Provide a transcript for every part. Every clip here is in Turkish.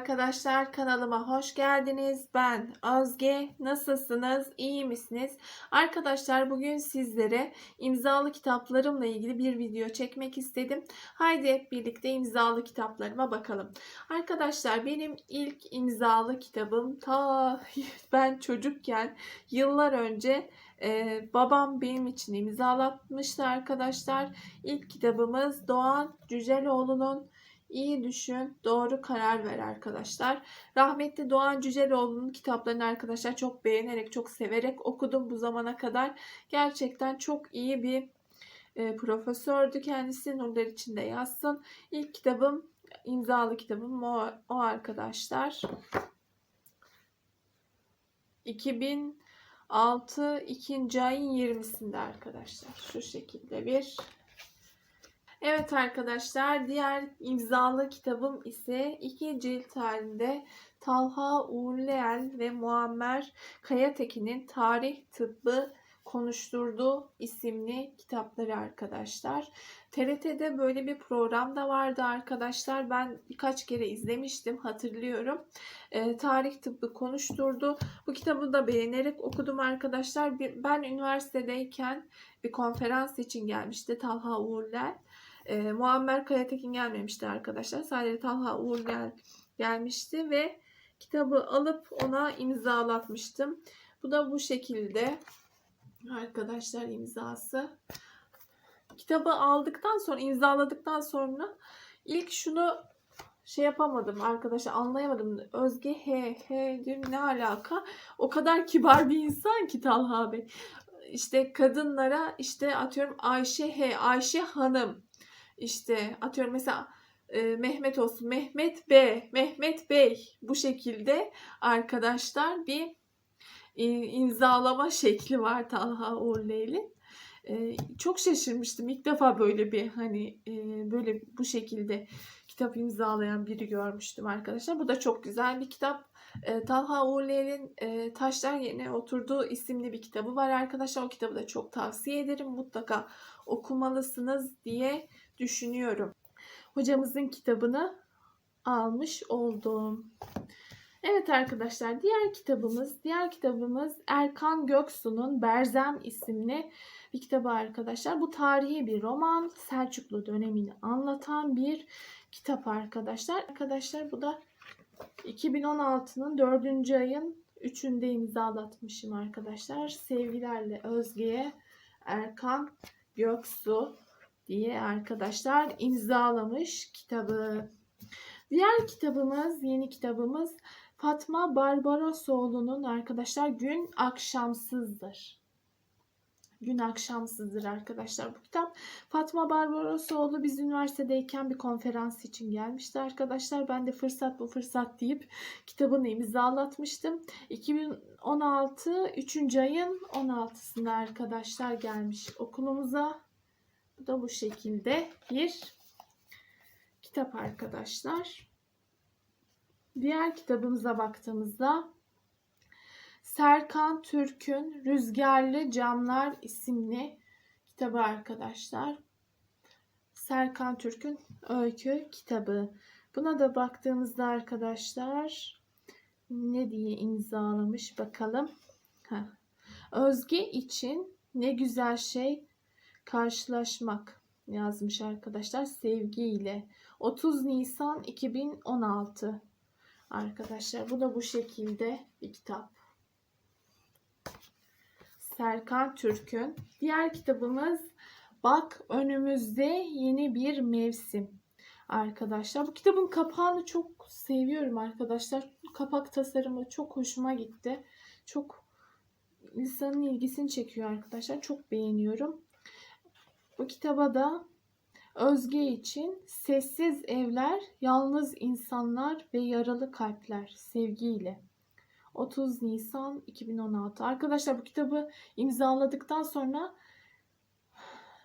arkadaşlar kanalıma hoş geldiniz. Ben Özge. Nasılsınız? İyi misiniz? Arkadaşlar bugün sizlere imzalı kitaplarımla ilgili bir video çekmek istedim. Haydi hep birlikte imzalı kitaplarıma bakalım. Arkadaşlar benim ilk imzalı kitabım ta ben çocukken yıllar önce e, babam benim için imzalatmıştı arkadaşlar. İlk kitabımız Doğan Cüceloğlu'nun İyi düşün, doğru karar ver arkadaşlar. Rahmetli Doğan Cüceloğlu'nun kitaplarını arkadaşlar çok beğenerek, çok severek okudum bu zamana kadar. Gerçekten çok iyi bir e, profesördü kendisi. Nurlar içinde yazsın. İlk kitabım, imzalı kitabım o, o arkadaşlar. 2006 2. ayın 20'sinde arkadaşlar. Şu şekilde bir Evet arkadaşlar diğer imzalı kitabım ise iki cilt halinde Talha Uğurleyel ve Muammer Kayatekin'in Tarih Tıbbı Konuşturdu isimli kitapları arkadaşlar. TRT'de böyle bir program da vardı arkadaşlar. Ben birkaç kere izlemiştim hatırlıyorum. E, tarih tıbbı konuşturdu. Bu kitabı da beğenerek okudum arkadaşlar. Ben üniversitedeyken bir konferans için gelmişti Talha Uğurlel. E, Muammer Kayatekin gelmemişti arkadaşlar. Sadece Talha Uğur gel, gelmişti ve kitabı alıp ona imzalatmıştım. Bu da bu şekilde arkadaşlar imzası. Kitabı aldıktan sonra imzaladıktan sonra ilk şunu şey yapamadım arkadaşlar anlayamadım. Özge he he diyor ne alaka? O kadar kibar bir insan ki Talha Bey. İşte kadınlara işte atıyorum Ayşe he Ayşe Hanım işte atıyorum mesela e, Mehmet olsun Mehmet B Mehmet Bey bu şekilde arkadaşlar bir e, imzalama şekli var Talha Uğurleyli. E, çok şaşırmıştım ilk defa böyle bir hani e, böyle bu şekilde kitap imzalayan biri görmüştüm arkadaşlar. Bu da çok güzel bir kitap. E, Talha Uğurley'in e, Taşlar Yerine Oturduğu isimli bir kitabı var arkadaşlar. O kitabı da çok tavsiye ederim. Mutlaka okumalısınız diye düşünüyorum. Hocamızın kitabını almış oldum. Evet arkadaşlar diğer kitabımız diğer kitabımız Erkan Göksu'nun Berzem isimli bir kitabı arkadaşlar. Bu tarihi bir roman. Selçuklu dönemini anlatan bir kitap arkadaşlar. Arkadaşlar bu da 2016'nın 4. ayın 3'ünde imzalatmışım arkadaşlar. Sevgilerle Özge'ye Erkan Göksu diye arkadaşlar imzalamış kitabı. Diğer kitabımız, yeni kitabımız Fatma Barbarosoğlu'nun arkadaşlar Gün Akşamsızdır. Gün Akşamsızdır arkadaşlar bu kitap. Fatma Barbarosoğlu biz üniversitedeyken bir konferans için gelmişti arkadaşlar. Ben de fırsat bu fırsat deyip kitabını imzalatmıştım. 2016 3. ayın 16'sında arkadaşlar gelmiş okulumuza. Da bu şekilde bir kitap arkadaşlar. Diğer kitabımıza baktığımızda Serkan Türk'ün Rüzgarlı Camlar isimli kitabı arkadaşlar. Serkan Türk'ün öykü kitabı. Buna da baktığımızda arkadaşlar ne diye imzalamış bakalım. Heh. Özge için ne güzel şey karşılaşmak yazmış arkadaşlar sevgiyle. 30 Nisan 2016 arkadaşlar. Bu da bu şekilde bir kitap. Serkan Türk'ün. Diğer kitabımız Bak önümüzde yeni bir mevsim. Arkadaşlar bu kitabın kapağını çok seviyorum arkadaşlar. Kapak tasarımı çok hoşuma gitti. Çok insanın ilgisini çekiyor arkadaşlar. Çok beğeniyorum. Bu kitaba da Özge için sessiz evler, yalnız insanlar ve yaralı kalpler sevgiyle. 30 Nisan 2016. Arkadaşlar bu kitabı imzaladıktan sonra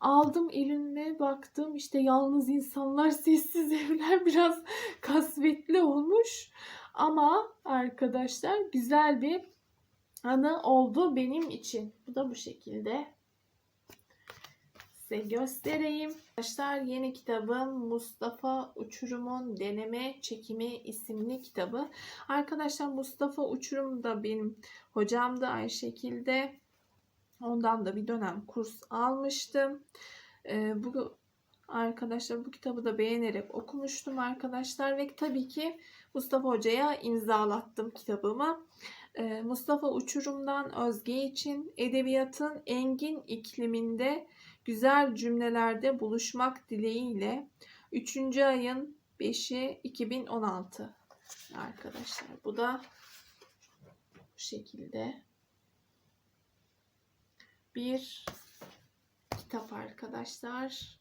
aldım elime baktım işte yalnız insanlar sessiz evler biraz kasvetli olmuş ama arkadaşlar güzel bir anı oldu benim için. Bu da bu şekilde. Size göstereyim. Arkadaşlar yeni kitabım Mustafa Uçurum'un Deneme Çekimi isimli kitabı. Arkadaşlar Mustafa Uçurum da benim hocamdı aynı şekilde. Ondan da bir dönem kurs almıştım. Ee, bu arkadaşlar bu kitabı da beğenerek okumuştum arkadaşlar ve tabii ki Mustafa Hoca'ya imzalattım kitabımı. Ee, Mustafa Uçurum'dan Özge için edebiyatın engin ikliminde güzel cümlelerde buluşmak dileğiyle 3. ayın 5'i 2016 arkadaşlar. Bu da bu şekilde bir kitap arkadaşlar.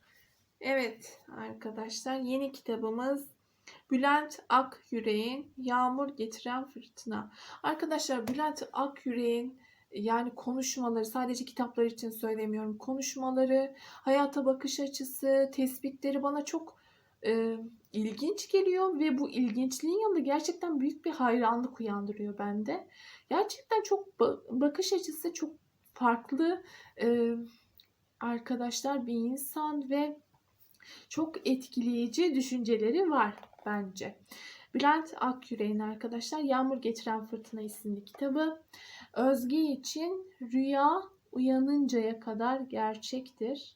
Evet arkadaşlar yeni kitabımız Bülent Akyürek'in Yağmur Getiren Fırtına. Arkadaşlar Bülent Akyürek'in yani konuşmaları sadece kitaplar için söylemiyorum. Konuşmaları, hayata bakış açısı, tespitleri bana çok e, ilginç geliyor ve bu ilginçliğin yanında gerçekten büyük bir hayranlık uyandırıyor bende. Gerçekten çok ba- bakış açısı çok farklı e, arkadaşlar bir insan ve çok etkileyici düşünceleri var bence. Bülent Akyürek'in arkadaşlar Yağmur Getiren Fırtına isimli kitabı. Özge için rüya uyanıncaya kadar gerçektir.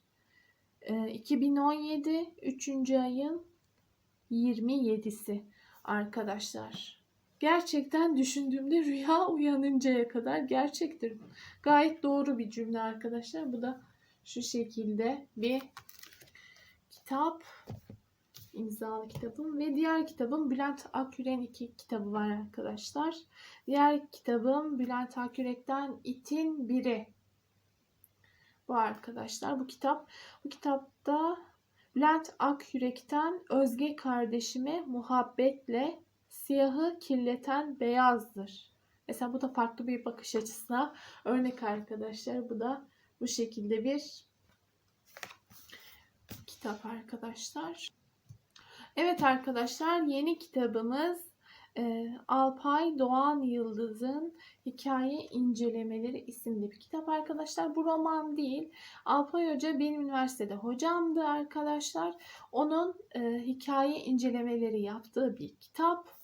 Ee, 2017 3. ayın 27'si arkadaşlar. Gerçekten düşündüğümde rüya uyanıncaya kadar gerçektir. Gayet doğru bir cümle arkadaşlar. Bu da şu şekilde bir kitap imzalı kitabım ve diğer kitabım Bülent Akürek'in iki kitabı var arkadaşlar. Diğer kitabım Bülent Akürek'ten İtin Biri. Bu arkadaşlar bu kitap. Bu kitapta Bülent Akyürek'ten Özge kardeşime muhabbetle siyahı kirleten beyazdır. Mesela bu da farklı bir bakış açısına örnek arkadaşlar. Bu da bu şekilde bir kitap arkadaşlar. Evet arkadaşlar yeni kitabımız e, Alpay Doğan Yıldız'ın Hikaye İncelemeleri isimli bir kitap arkadaşlar. Bu roman değil. Alpay Hoca benim üniversitede hocamdı arkadaşlar. Onun e, hikaye incelemeleri yaptığı bir kitap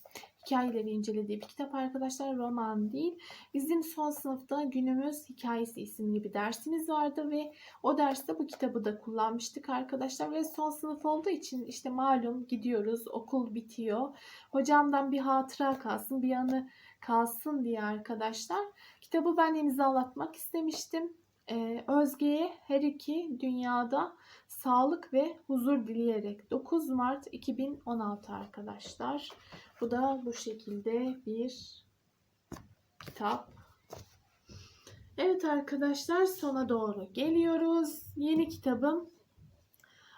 hikayeleri incelediği bir kitap arkadaşlar. Roman değil. Bizim son sınıfta günümüz hikayesi isimli bir dersimiz vardı ve o derste bu kitabı da kullanmıştık arkadaşlar. Ve son sınıf olduğu için işte malum gidiyoruz. Okul bitiyor. Hocamdan bir hatıra kalsın, bir anı kalsın diye arkadaşlar. Kitabı ben imzalatmak istemiştim. Ee, Özge'ye her iki dünyada sağlık ve huzur dileyerek 9 Mart 2016 arkadaşlar. Bu da bu şekilde bir kitap. Evet arkadaşlar sona doğru geliyoruz. Yeni kitabım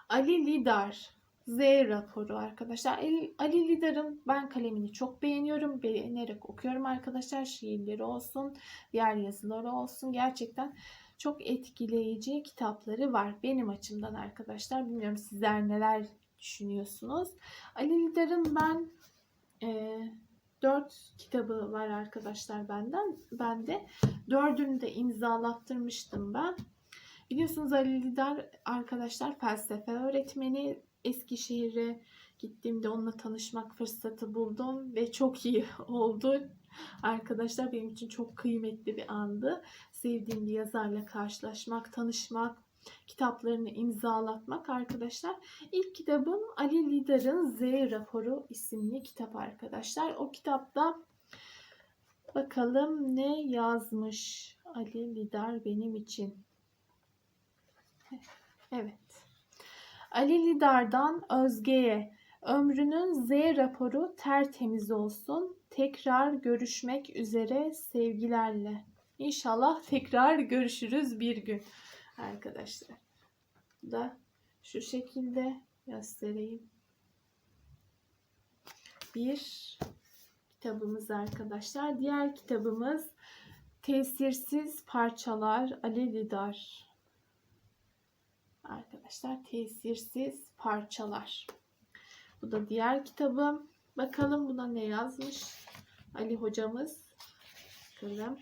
Ali Lidar Z raporu arkadaşlar. Ali Lidar'ın ben kalemini çok beğeniyorum. Beğenerek okuyorum arkadaşlar. Şiirleri olsun, diğer yazıları olsun. Gerçekten çok etkileyici kitapları var benim açımdan arkadaşlar. Bilmiyorum sizler neler düşünüyorsunuz. Ali Lidar'ın ben e, 4 kitabı var arkadaşlar benden. Ben de dördünü de imzalattırmıştım ben. Biliyorsunuz Ali Lidar arkadaşlar felsefe öğretmeni. Eskişehir'e gittiğimde onunla tanışmak fırsatı buldum ve çok iyi oldu. Arkadaşlar benim için çok kıymetli bir andı. Sevdiğim bir yazarla karşılaşmak, tanışmak, kitaplarını imzalatmak arkadaşlar. İlk kitabım Ali Lidar'ın Z raporu isimli kitap arkadaşlar. O kitapta bakalım ne yazmış Ali Lidar benim için. Evet. Ali Lidar'dan Özge'ye ömrünün Z raporu tertemiz olsun. Tekrar görüşmek üzere sevgilerle. İnşallah tekrar görüşürüz bir gün arkadaşlar. Bu da şu şekilde göstereyim. Bir kitabımız arkadaşlar. Diğer kitabımız Tesirsiz Parçalar Ali Lidar. Arkadaşlar tesirsiz parçalar. Bu da diğer kitabım. Bakalım buna ne yazmış Ali hocamız. Bakalım.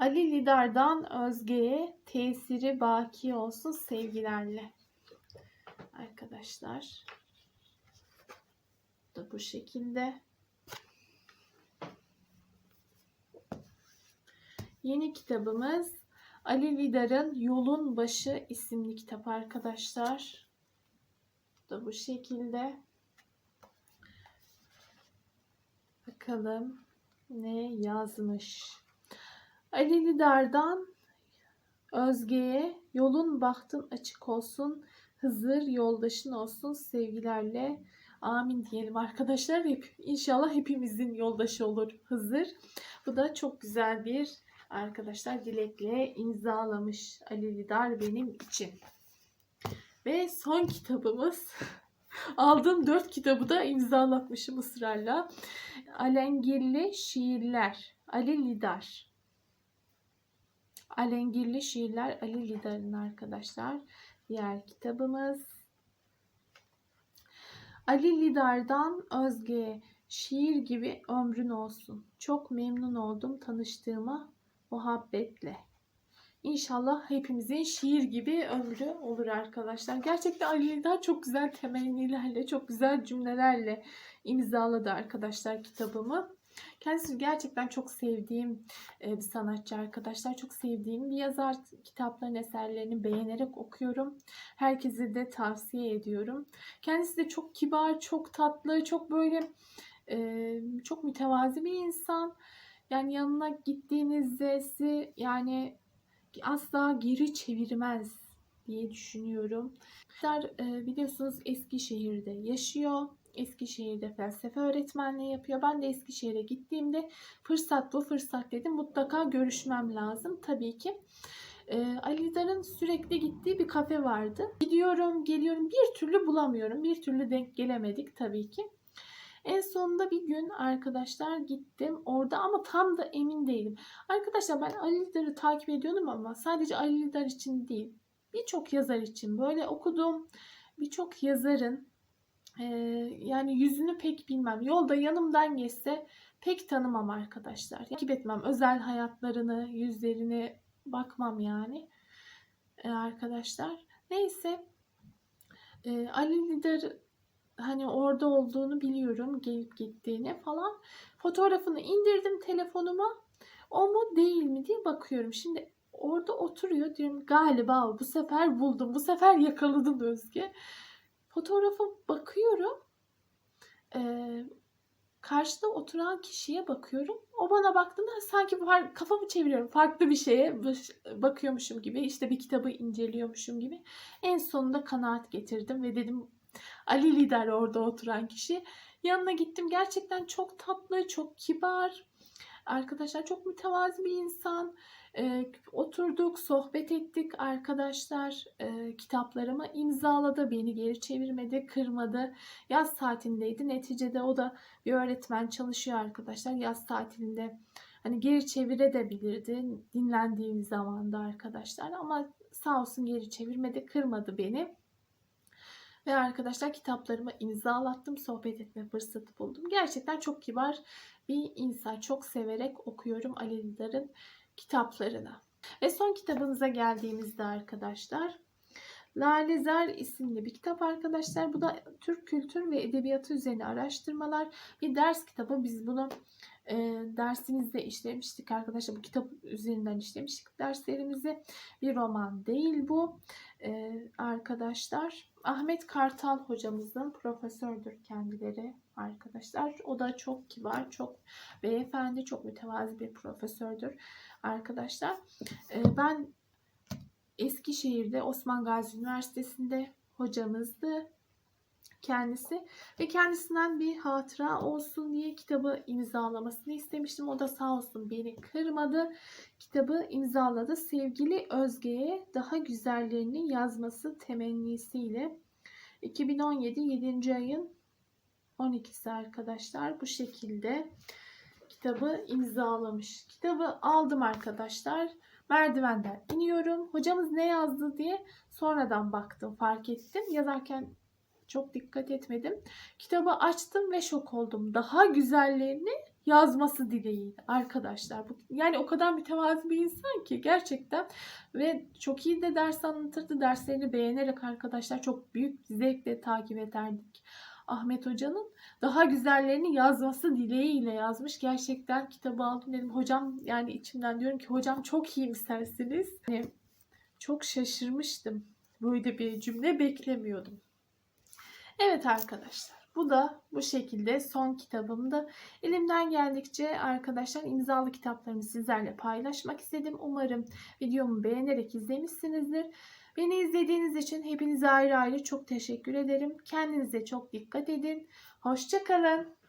Ali Lidar'dan Özge'ye tesiri baki olsun sevgilerle. Arkadaşlar. Da bu şekilde. Yeni kitabımız Ali Lidar'ın Yolun Başı isimli kitap arkadaşlar. Da bu şekilde. Bakalım ne yazmış. Ali Lidar'dan Özge'ye yolun bahtın açık olsun. Hızır yoldaşın olsun sevgilerle. Amin diyelim arkadaşlar. Hep, inşallah hepimizin yoldaşı olur Hızır. Bu da çok güzel bir arkadaşlar dilekle imzalamış Ali Lidar benim için. Ve son kitabımız aldığım dört kitabı da imzalatmışım ısrarla. Alengirli Şiirler Ali Lidar. Alengirli Şiirler Ali Lidar'ın arkadaşlar. Diğer kitabımız. Ali Lidar'dan Özge Şiir gibi ömrün olsun. Çok memnun oldum tanıştığıma muhabbetle. İnşallah hepimizin şiir gibi ömrü olur arkadaşlar. Gerçekten Ali Lidar çok güzel temennilerle, çok güzel cümlelerle imzaladı arkadaşlar kitabımı. Kendisi gerçekten çok sevdiğim e, bir sanatçı arkadaşlar. Çok sevdiğim bir yazar. Kitapların eserlerini beğenerek okuyorum. Herkese de tavsiye ediyorum. Kendisi de çok kibar, çok tatlı, çok böyle e, çok mütevazi bir insan. Yani yanına gittiğinizde sizi yani asla geri çevirmez diye düşünüyorum. E, biliyorsunuz Eskişehir'de yaşıyor. Eskişehir'de felsefe öğretmenliği yapıyor. Ben de Eskişehir'e gittiğimde fırsat bu fırsat dedim. Mutlaka görüşmem lazım tabii ki. Ee, Ali Dar'ın sürekli gittiği bir kafe vardı. Gidiyorum, geliyorum. Bir türlü bulamıyorum. Bir türlü denk gelemedik tabii ki. En sonunda bir gün arkadaşlar gittim orada ama tam da emin değilim. Arkadaşlar ben Ali Dar'ı takip ediyordum ama sadece Ali Dar için değil. Birçok yazar için böyle okudum. Birçok yazarın yani yüzünü pek bilmem. Yolda yanımdan geçse pek tanımam arkadaşlar. Takip etmem. Özel hayatlarını, yüzlerini bakmam yani. Ee, arkadaşlar. Neyse. Ee, Ali Lider hani orada olduğunu biliyorum. Gelip gittiğini falan. Fotoğrafını indirdim telefonuma. O mu değil mi diye bakıyorum. Şimdi orada oturuyor diyorum galiba bu sefer buldum. Bu sefer yakaladım Özge. Fotoğrafa bakıyorum. Ee, karşıda oturan kişiye bakıyorum. O bana baktığında sanki kafamı çeviriyorum. Farklı bir şeye bakıyormuşum gibi. işte bir kitabı inceliyormuşum gibi. En sonunda kanaat getirdim ve dedim Ali Lider orada oturan kişi. Yanına gittim. Gerçekten çok tatlı, çok kibar. Arkadaşlar çok mütevazi bir insan. E, oturduk, sohbet ettik arkadaşlar. E, kitaplarımı imzaladı, beni geri çevirmedi, kırmadı. Yaz tatilindeydi. Neticede o da bir öğretmen çalışıyor arkadaşlar. Yaz tatilinde hani geri çevirebilirdi dinlendiğim zamanda arkadaşlar. Ama sağ olsun geri çevirmedi, kırmadı beni. Ve arkadaşlar kitaplarımı imzalattım. Sohbet etme fırsatı buldum. Gerçekten çok kibar bir insan. Çok severek okuyorum Ali Lidar'ın kitaplarına. Ve son kitabımıza geldiğimizde arkadaşlar Lalezer isimli bir kitap arkadaşlar. Bu da Türk kültür ve edebiyatı üzerine araştırmalar. Bir ders kitabı. Biz bunu e, dersimizde işlemiştik arkadaşlar. Bu kitap üzerinden işlemiştik derslerimizi. Bir roman değil bu. E, arkadaşlar Ahmet Kartal hocamızın profesördür kendileri arkadaşlar. O da çok kibar, çok beyefendi, çok mütevazi bir profesördür arkadaşlar. E, ben Eskişehir'de Osman Gazi Üniversitesi'nde hocamızdı kendisi ve kendisinden bir hatıra olsun diye kitabı imzalamasını istemiştim. O da sağ olsun beni kırmadı. Kitabı imzaladı. Sevgili Özge'ye daha güzellerini yazması temennisiyle 2017 7. ayın 12'si arkadaşlar bu şekilde kitabı imzalamış. Kitabı aldım arkadaşlar. Merdivenden iniyorum. Hocamız ne yazdı diye sonradan baktım, fark ettim. Yazarken çok dikkat etmedim. Kitabı açtım ve şok oldum. Daha güzellerini yazması dileğiyle arkadaşlar. Yani o kadar mütevazi bir insan ki gerçekten ve çok iyi de ders anlatırdı. Derslerini beğenerek arkadaşlar çok büyük zevkle takip ederdik. Ahmet Hoca'nın daha güzellerini yazması dileğiyle yazmış. Gerçekten kitabı aldım dedim hocam yani içimden diyorum ki hocam çok iyimsersiniz. Yani çok şaşırmıştım. Böyle bir cümle beklemiyordum. Evet arkadaşlar bu da bu şekilde son kitabımdı. Elimden geldikçe arkadaşlar imzalı kitaplarımı sizlerle paylaşmak istedim. Umarım videomu beğenerek izlemişsinizdir. Beni izlediğiniz için hepinize ayrı ayrı çok teşekkür ederim. Kendinize çok dikkat edin. Hoşçakalın.